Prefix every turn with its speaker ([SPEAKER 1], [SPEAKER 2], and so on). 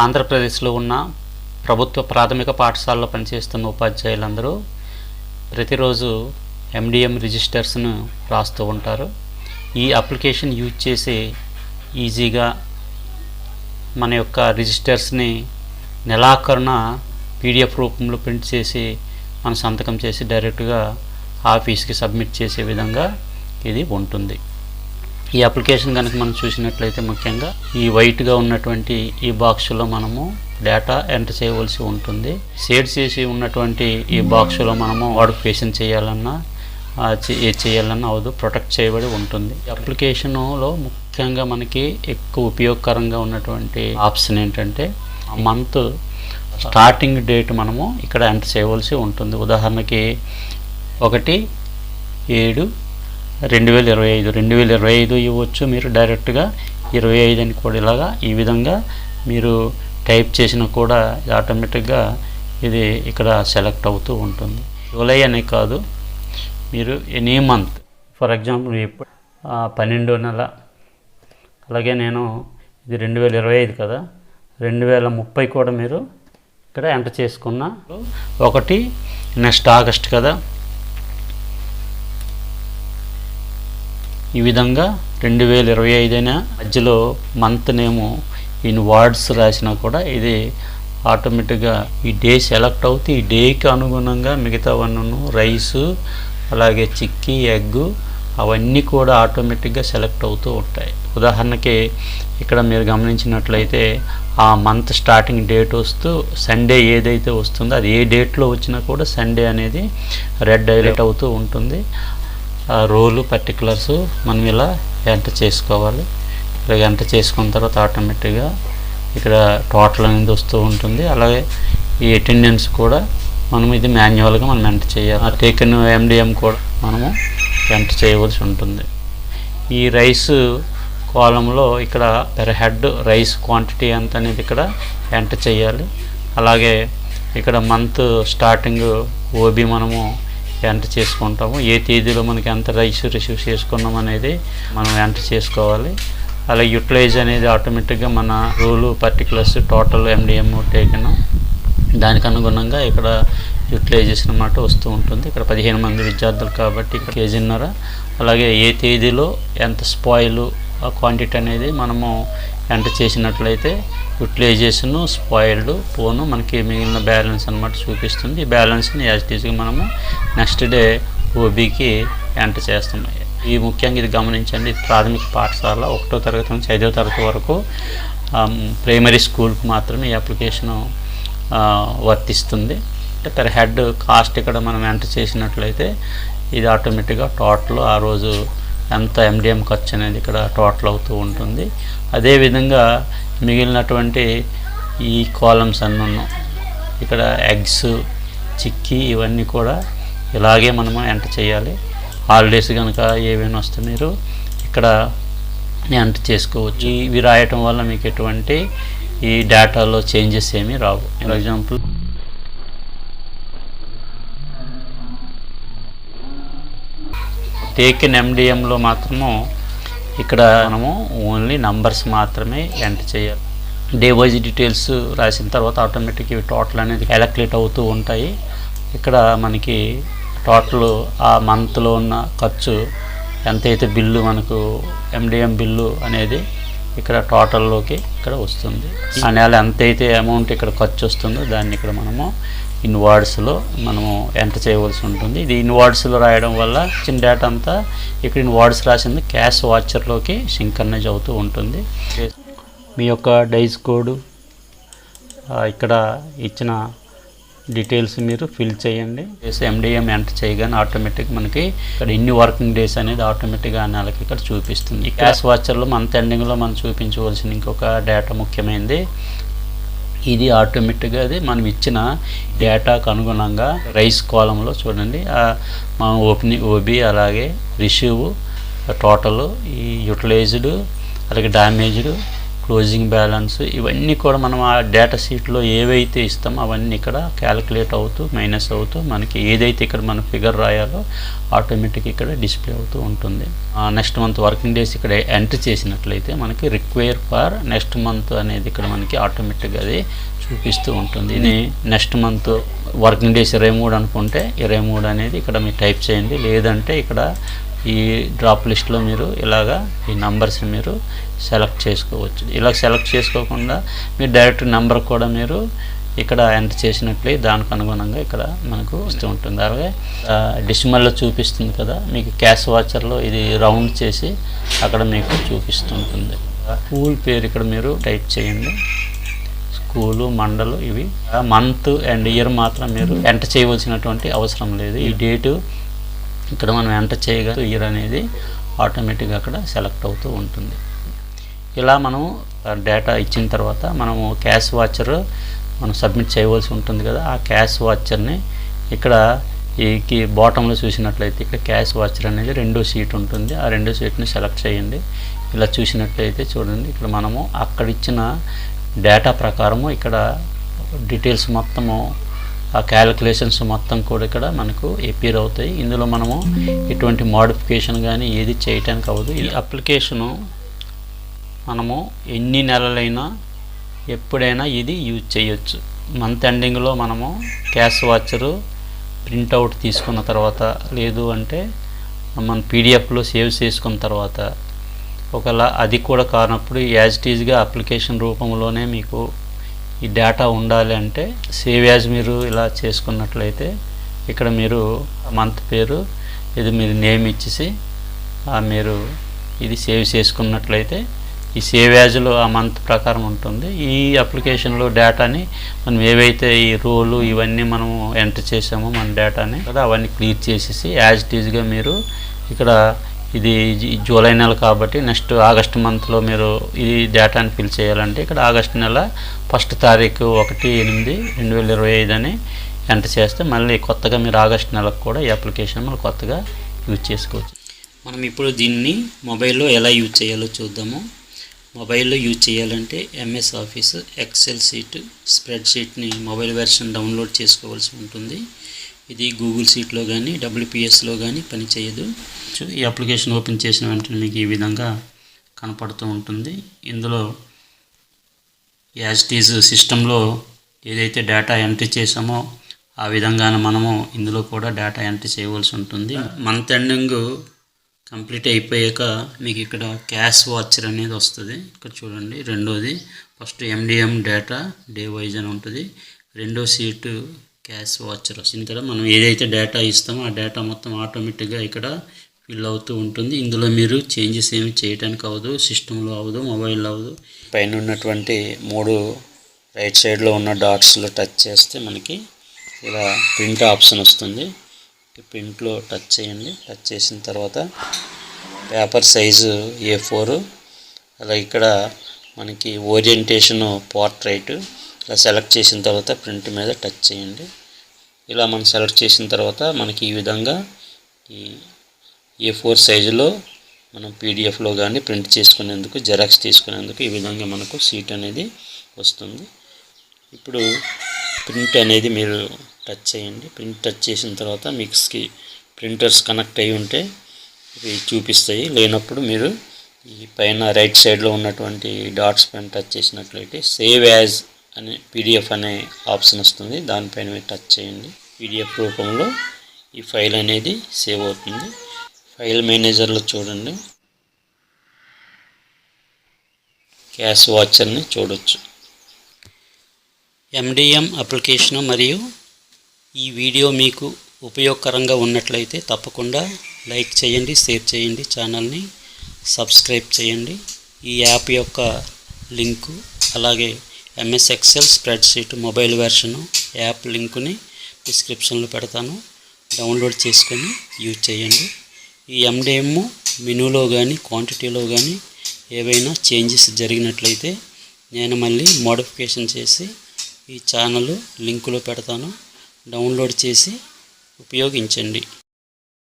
[SPEAKER 1] ఆంధ్రప్రదేశ్లో ఉన్న ప్రభుత్వ ప్రాథమిక పాఠశాలలో పనిచేస్తున్న ఉపాధ్యాయులందరూ ప్రతిరోజు ఎండిఎం రిజిస్టర్స్ను రాస్తూ ఉంటారు. ఈ అప్లికేషన్ యూజ్ చేసి ఈజీగా మన యొక్క రిజిస్టర్స్ని నెలాఖరున పీడిఎఫ్ రూపంలో ప్రింట్ చేసి మన సంతకం చేసి డైరెక్ట్గా ఆఫీస్కి సబ్మిట్ చేసే విధంగా ఇది ఉంటుంది. ఈ అప్లికేషన్ కనుక మనం చూసినట్లయితే ముఖ్యంగా ఈ వైట్గా ఉన్నటువంటి ఈ బాక్స్లో మనము డేటా ఎంటర్ చేయవలసి ఉంటుంది. షేడ్ చేసి ఉన్నటువంటి ఈ బాక్స్లో మనము వాడిఫికేషన్ చేయాలన్నా ఏ చేయాలన్నా అవదు ప్రొటెక్ట్ చేయబడి ఉంటుంది. అప్లికేషన్లో ముఖ్యంగా మనకి ఎక్కువ ఉపయోగకరంగా ఉన్నటువంటి ఆప్షన్ ఏంటంటే మంత్ స్టార్టింగ్ డేట్ మనము ఇక్కడ ఎంటర్ చేయవలసి ఉంటుంది. ఉదాహరణకి ఒకటి ఏడు రెండు వేల ఇరవై ఐదు రెండు వేల ఇరవై ఐదు ఇవ్వచ్చు. మీరు డైరెక్ట్గా ఇరవై ఐదు అని కూడా ఇలాగా ఈ విధంగా మీరు టైప్ చేసినా కూడా ఆటోమేటిక్గా ఇది ఇక్కడ సెలెక్ట్ అవుతూ ఉంటుంది. జూలై అనే కాదు మీరు ఎనీ మంత్ ఫర్ ఎగ్జాంపుల్ ఇప్పుడు పన్నెండో నెల. అలాగే నేను ఇది రెండు వేల ఇరవై ఐదు కదా రెండు వేల ముప్పై కూడా మీరు ఇక్కడ ఎంటర్ చేసుకున్న ఒకటి నెక్స్ట్ ఆగస్ట్ కదా ఈ విధంగా రెండు వేల ఇరవై ఐదైనా మధ్యలో మంత్ నేము ఇన్ వర్డ్స్ రాసినా కూడా ఇది ఆటోమేటిక్గా ఈ డే సెలెక్ట్ అవుతే ఈ డేకి అనుగుణంగా మిగతావన్నీ రైసు అలాగే చిక్కీ ఎగ్ అవన్నీ కూడా ఆటోమేటిక్గా సెలెక్ట్ అవుతూ ఉంటాయి. ఉదాహరణకి ఇక్కడ మీరు గమనించినట్లయితే ఆ మంత్ స్టార్టింగ్ డేట్ వస్తూ సండే ఏదైతే వస్తుందో అది ఏ డేట్లో వచ్చినా కూడా సండే అనేది రెడ్ హైలైట్ అవుతూ ఉంటుంది. రోలు పర్టికులర్స్ మనం ఇలా ఎంటర్ చేసుకోవాలి. ఇలా ఎంటర్ చేసుకున్న తర్వాత ఆటోమేటిక్గా ఇక్కడ టోటల్ అనేది వస్తూ ఉంటుంది. అలాగే ఈ అటెండెన్స్ కూడా మనం ఇది మాన్యువల్గా మనం ఎంటర్ చేయాలి. టేకన్ ఎండిఎం కూడా మనము ఎంటర్ చేయవలసి ఉంటుంది. ఈ రైస్ కాలంలో ఇక్కడ పెర్ హెడ్ రైస్ క్వాంటిటీ ఎంత అనేది ఇక్కడ ఎంటర్ చేయాలి. అలాగే ఇక్కడ మంత్ స్టార్టింగ్ ఓబీ మనము ఎంటర్ చేసుకుంటాము. ఏ తేదీలో మనకి ఎంత రైస్ రిసీవ్ చేసుకున్నాం అనేది మనం ఎంటర్ చేసుకోవాలి. అలాగే యూటిలైజ్ అనేది ఆటోమేటిక్గా మన rule particulars total MDM taken దానికి అనుగుణంగా ఇక్కడ యూటిలైజేషన్ అన్నమాట వస్తూ ఉంటుంది. ఇక్కడ పదిహేను మంది విద్యార్థులు కాబట్టి ఇక్కడ కేజీన్నర. అలాగే ఏ తేదీలో ఎంత స్పాయిలు క్వాంటిటీ అనేది మనము ఎంటర్ చేసినట్లయితే యూటిలైజేషన్ స్పాయిల్డ్ పోను మనకి మిగిలిన బ్యాలెన్స్ అనమాట చూపిస్తుంది. ఈ బ్యాలెన్స్ని యాజ్ టీజ్గా మనము నెక్స్ట్ డే ఓబీకి ఎంటర్ చేస్తాం ఈ ముఖ్యంగా ఇది గమనించండి ప్రాథమిక పాఠశాల ఒకటో తరగతి నుంచి ఐదో తరగతి వరకు um, ప్రైమరీ స్కూల్కి మాత్రమే ఈ అప్లికేషను వర్తిస్తుంది. అంటే పెర్ హెడ్ కాస్ట్ ఇక్కడ మనం ఎంటర్ చేసినట్లయితే ఇది ఆటోమేటిక్గా టోటల్ ఆ రోజు ఎంత ఎండిఎం ఖర్చు అనేది ఇక్కడ టోటల్ అవుతూ ఉంటుంది. అదేవిధంగా మిగిలినటువంటి ఈ కాలమ్స్ అన్నీ ఇక్కడ ఎగ్స్ చిక్కీ ఇవన్నీ కూడా ఇలాగే మనము ఎంటర్ చేయాలి. హాలిడేస్ కనుక ఏమైనా వస్తే మీరు ఇక్కడ ఎంటర్ చేసుకోవచ్చు. ఇవి రాయటం వల్ల మీకు ఎటువంటి ఈ డేటాలో చేంజెస్ ఏమీ రావు. ఫర్ ఎగ్జాంపుల్ టేకిన్ ఎండిఎంలో మాత్రము ఇక్కడ మనము ఓన్లీ నంబర్స్ మాత్రమే ఎంటర్ చేయాలి. డే వైజ్ డీటెయిల్స్ రాసిన తర్వాత ఆటోమేటిక్ ఇవి టోటల్ అనేది క్యాలకులేట్ అవుతూ ఉంటాయి. ఇక్కడ మనకి టోటల్ ఆ మంత్లో ఉన్న ఖర్చు ఎంతైతే బిల్లు మనకు ఎండిఎం బిల్లు అనేది ఇక్కడ టోటల్లోకి ఇక్కడ వస్తుంది. ఆ నెల ఎంతైతే అమౌంట్ ఇక్కడ ఖర్చు వస్తుందో దాన్ని ఇక్కడ మనము ఇన్వార్డ్స్లో మనము ఎంటర్ చేయవలసి ఉంటుంది. ఇది ఇన్వార్డ్స్లో రాయడం వల్ల ఇచ్చిన డేటా అంతా ఇక్కడ ఇన్వార్డ్స్ రాసింది క్యాష్ వాచర్లోకి సింకర్నైజ్ అవుతూ ఉంటుంది. మీ యొక్క డైస్ కోడ్ ఇక్కడ ఇచ్చిన డీటెయిల్స్ మీరు ఫిల్ చేయండి. ఎండిఎం ఎంటర్ చేయగానే ఆటోమేటిక్ మనకి ఇక్కడ ఎన్ని వర్కింగ్ డేస్ అనేది ఆటోమేటిక్గా నెలకి ఇక్కడ చూపిస్తుంది. క్యాష్ వాచర్లో మంత్ ఎండింగ్లో మనం చూపించవలసిన ఇంకొక డేటా ముఖ్యమైనది. ఇది ఆటోమేటిక్గా అది మనం ఇచ్చిన డేటాకు అనుగుణంగా రైస్ కాలంలో చూడండి మనం ఓపెనింగ్ ఓబీ అలాగే రిసీవ్ టోటల్ ఈ యూటిలైజ్డ్ అలాగే డ్యామేజ్డ్ క్లోజింగ్ బ్యాలెన్స్ ఇవన్నీ కూడా మనం ఆ డేటా షీట్లో ఏవైతే ఇస్తామో అవన్నీ ఇక్కడ క్యాలిక్యులేట్ అవుతూ మైనస్ అవుతూ మనకి ఏదైతే ఇక్కడ మన ఫిగర్ రాయాలో ఆటోమేటిక్ ఇక్కడ డిస్ప్లే అవుతూ ఉంటుంది. నెక్స్ట్ మంత్ వర్కింగ్ డేస్ ఇక్కడ ఎంటర్ చేసినట్లయితే మనకి రిక్వైర్ ఫర్ నెక్స్ట్ మంత్ అనేది ఇక్కడ మనకి ఆటోమేటిక్గా అది చూపిస్తూ ఉంటుంది. ఇది నెక్స్ట్ మంత్ వర్కింగ్ డేస్ ఇరవై మూడు అనుకుంటే ఇరవై మూడు అనేది ఇక్కడ మీరు టైప్ చేయండి. లేదంటే ఇక్కడ ఈ డ్రాప్ లిస్ట్లో మీరు ఇలాగా ఈ నంబర్స్ మీరు సెలెక్ట్ చేసుకోవచ్చు. ఇలా సెలెక్ట్ చేసుకోకుండా మీరు డైరెక్ట్ నెంబర్ కూడా మీరు ఇక్కడ ఎంటర్ చేసినట్లే దానికి అనుగుణంగా ఇక్కడ మనకు వస్తూ ఉంటుంది. అలాగే డిసిమల్లో చూపిస్తుంది కదా మీకు క్యాష్ వాచర్లో ఇది రౌండ్ చేసి అక్కడ మీకు చూపిస్తుంటుంది. స్కూల్ పేరు ఇక్కడ మీరు టైప్ చేయండి. స్కూలు మండలు ఇవి. మంత్ అండ్ ఇయర్ మాత్రం మీరు ఎంటర్ చేయవలసినటువంటి అవసరం లేదు. ఈ డేటు ఇక్కడ మనం ఎంటర్ చేయగా ఇయర్ అనేది ఆటోమేటిక్గా అక్కడ సెలెక్ట్ అవుతూ ఉంటుంది. ఇలా మనం డేటా ఇచ్చిన తర్వాత మనము క్యాష్ వాచర్ మనం సబ్మిట్ చేయవలసి ఉంటుంది కదా. ఆ క్యాష్ వాచర్ని ఇక్కడ ఈ బాటంలో చూసినట్లయితే ఇక్కడ క్యాష్ వాచర్ అనేది రెండో సీట్ ఉంటుంది. ఆ రెండో సీట్ని సెలెక్ట్ చేయండి. ఇలా చూసినట్లయితే చూడండి ఇక్కడ మనము అక్కడ ఇచ్చిన డేటా ప్రకారము ఇక్కడ డీటెయిల్స్ మొత్తము ఆ క్యాలిక్యులేషన్స్ మొత్తం కూడా ఇక్కడ మనకు ఎపీర్ అవుతాయి. ఇందులో మనము ఎటువంటి మోడిఫికేషన్ కానీ ఏది చేయటానికి అవ్వదు. ఈ అప్లికేషను మనము ఎన్ని నెలలైనా ఎప్పుడైనా ఇది యూజ్ చేయొచ్చు. మంత్ ఎండింగ్లో మనము క్యాష్ వాచరు ప్రింట్అవుట్ తీసుకున్న తర్వాత లేదు అంటే మన పీడిఎఫ్లో సేవ్ చేసుకున్న తర్వాత. ఒకవేళ అది కూడా కానప్పుడు యాజ్ ఇట్ ఈజ్గా అప్లికేషన్ రూపంలోనే మీకు ఈ డేటా ఉండాలి అంటే సేవ్ యాజ్ మీరు ఇలా చేసుకున్నట్లయితే ఇక్కడ మీరు మంత్ పేరు ఇది మీరు నేమ్ ఇచ్చేసి మీరు ఇది సేవ్ చేసుకున్నట్లయితే ఈ సేవ్ యాజ్లో ఆ మంత్ ప్రకారం ఉంటుంది. ఈ అప్లికేషన్లో డేటాని మనం ఏవైతే ఈ రోలు ఇవన్నీ మనము ఎంటర్ చేసామో మన డేటాని కదా అవన్నీ క్లియర్ చేసేసి యాజ్ టీజ్గా మీరు ఇక్కడ ఇది జూలై నెల కాబట్టి నెక్స్ట్ ఆగస్ట్ మంత్లో మీరు ఈ డేటాని ఫిల్ చేయాలంటే ఇక్కడ ఆగస్ట్ నెల ఫస్ట్ తారీఖు ఒకటి ఎనిమిది రెండు వేల ఇరవై ఐదు అని ఎంటర్ చేస్తే మళ్ళీ కొత్తగా మీరు ఆగస్ట్ నెలకు కూడా ఈ అప్లికేషన్ మళ్ళీ కొత్తగా యూజ్ చేసుకోవచ్చు. మనం ఇప్పుడు దీన్ని మొబైల్లో ఎలా యూజ్ చేయాలో చూద్దాము. మొబైల్లో యూజ్ చేయాలంటే MS office excel sheet spread షీట్ని mobile version download చేసుకోవాల్సి ఉంటుంది. ఇది గూగుల్ షీట్లో కానీ డబ్ల్యూపిఎస్లో కానీ పనిచేయదు ఈ అప్లికేషన్ ఓపెన్ చేసిన వెంటనే మీకు ఈ విధంగా కనపడుతూ ఉంటుంది. ఇందులో యాజ్ టీజ్ సిస్టంలో ఏదైతే డేటా ఎంట్రీ చేసామో ఆ విధంగానే మనము ఇందులో కూడా డేటా ఎంట్రీ చేయవలసి ఉంటుంది. మంత్ ఎండింగ్ కంప్లీట్ అయిపోయాక మీకు ఇక్కడ క్యాష్ వాచర్ అనేది వస్తుంది. ఇక్కడ చూడండి రెండోది first MDM data day wise అని ఉంటుంది. రెండో సీటు క్యాష్ వాచర్ వచ్చింది ఇక్కడ మనం ఏదైతే డేటా ఇస్తామో ఆ డేటా మొత్తం ఆటోమేటిక్గా ఇక్కడ ఫిల్ అవుతూ ఉంటుంది. ఇందులో మీరు చేంజెస్ ఏమి చేయడానికి అవ్వదు సిస్టంలో అవ్వదు మొబైల్లో అవ్వదు. పైన ఉన్నటువంటి మూడు రైట్ సైడ్లో ఉన్న డాట్స్లో టచ్ చేస్తే మనకి ఇలా ప్రింట్ ఆప్షన్ వస్తుంది. ప్రింట్లో టచ్ చేయండి. టచ్ చేసిన తర్వాత పేపర్ సైజు ఏ ఫోర్ అలా ఇక్కడ మనకి ఓరియంటేషను పోర్ట్రైట్ ఇలా సెలెక్ట్ చేసిన తర్వాత ప్రింట్ మీద టచ్ చేయండి. ఇలా మనం సెలెక్ట్ చేసిన తర్వాత మనకి ఈ విధంగా ఈ ఏ ఫోర్ సైజులో మనం పీడిఎఫ్లో కానీ ప్రింట్ చేసుకునేందుకు జెరాక్స్ తీసుకునేందుకు ఈ విధంగా మనకు సీట్ అనేది వస్తుంది. ఇప్పుడు ప్రింట్ అనేది మీరు టచ్ చేయండి. ప్రింట్ టచ్ చేసిన తర్వాత మిక్స్కి ప్రింటర్స్ కనెక్ట్ అయి ఉంటే ఇవి చూపిస్తాయి. లేనప్పుడు మీరు ఈ పైన రైట్ సైడ్లో ఉన్నటువంటి డాట్స్ పైన టచ్ చేసినట్లయితే సేవ్ యాజ్ అనే పీడిఎఫ్ అనే ఆప్షన్ వస్తుంది. దానిపైన మీరు టచ్ చేయండి. పీడిఎఫ్ రూపంలో ఈ ఫైల్ అనేది సేవ్ అవుతుంది. ఫైల్ మేనేజర్లో చూడండి. క్యాష్ వాచర్ని చూడొచ్చు. ఎండిఎం అప్లికేషన్ మరియు ఈ వీడియో మీకు ఉపయోగకరంగా ఉన్నట్లయితే తప్పకుండా లైక్ చేయండి షేర్ చేయండి ఛానల్ని సబ్స్క్రైబ్ చేయండి. ఈ యాప్ యొక్క లింకు అలాగే MS excel spreadsheet mobile version app లింకుని డిస్క్రిప్షన్లో పెడతాను. డౌన్లోడ్ చేసుకొని యూజ్ చేయండి. ఈ ఎండిఎమ్ మెనూలో కానీ క్వాంటిటీలో కానీ ఏవైనా చేంజెస్ జరిగినట్లయితే నేను మళ్ళీ మోడిఫికేషన్ చేసి ఈ ఛానల్ లింకులో పెడతాను. డౌన్లోడ్ చేసి ఉపయోగించండి.